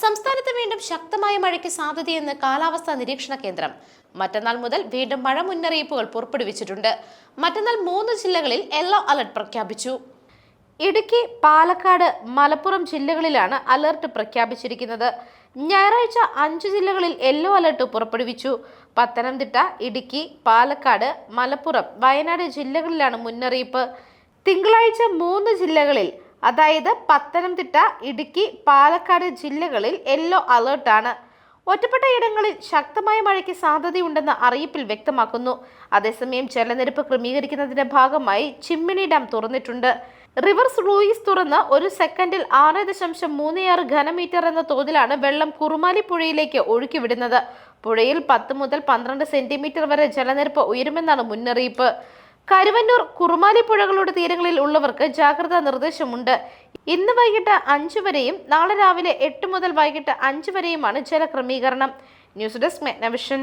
സംസ്ഥാനത്ത് വീണ്ടും ശക്തമായ മഴയ്ക്ക് സാധ്യതയെന്ന് കാലാവസ്ഥാ നിരീക്ഷണ കേന്ദ്രം. മറ്റന്നാൾ മുതൽ വീണ്ടും മഴ മുന്നറിയിപ്പുകൾ പുറപ്പെടുവിച്ചിട്ടുണ്ട്. മറ്റന്നാൾ മൂന്ന് ജില്ലകളിൽ യെല്ലോ അലർട്ട് പ്രഖ്യാപിച്ചു. ഇടുക്കി പാലക്കാട് മലപ്പുറം ജില്ലകളിലാണ് അലർട്ട് പ്രഖ്യാപിച്ചിരിക്കുന്നത്. ഞായറാഴ്ച അഞ്ച് ജില്ലകളിൽ യെല്ലോ അലർട്ട് പുറപ്പെടുവിച്ചു. പത്തനംതിട്ട ഇടുക്കി പാലക്കാട് മലപ്പുറം വയനാട് ജില്ലകളിലാണ് മുന്നറിയിപ്പ്. തിങ്കളാഴ്ച മൂന്ന് ജില്ലകളിൽ അതായത് പത്തനംതിട്ട ഇടുക്കി പാലക്കാട് ജില്ലകളിൽ യെല്ലോ അലേർട്ടാണ്. ഒറ്റപ്പെട്ട ഇടങ്ങളിൽ ശക്തമായ മഴയ്ക്ക് സാധ്യതയുണ്ടെന്ന് അറിയിപ്പിൽ വ്യക്തമാക്കുന്നു. അതേസമയം ജലനിരപ്പ് ക്രമീകരിക്കുന്നതിന്റെ ഭാഗമായി ചിമ്മിണി ഡാം തുറന്നിട്ടുണ്ട്. റിവേഴ്സ് റൂയിസ് തുറന്ന് ഒരു സെക്കൻഡിൽ ആറ് ദശാംശം മൂന്ന് ആറ് ഘനമീറ്റർ എന്ന തോതിലാണ് വെള്ളം കുറുമാലി പുഴയിലേക്ക് ഒഴുക്കിവിടുന്നത്. പുഴയിൽ പത്ത് മുതൽ പന്ത്രണ്ട് സെന്റിമീറ്റർ വരെ ജലനിരപ്പ് ഉയരുമെന്നാണ് മുന്നറിയിപ്പ്. കരുവന്നൂർ കുറുമാലി പുഴകളുടെ തീരങ്ങളിൽ ഉള്ളവർക്ക് ജാഗ്രതാ നിർദ്ദേശമുണ്ട്. ഇന്ന് വൈകിട്ട് അഞ്ചു വരെയും നാളെ രാവിലെ എട്ട് മുതൽ വൈകിട്ട് അഞ്ചു വരെയുമാണ് ജലക്രമീകരണം. News desk മെഗ്നവിഷൻ.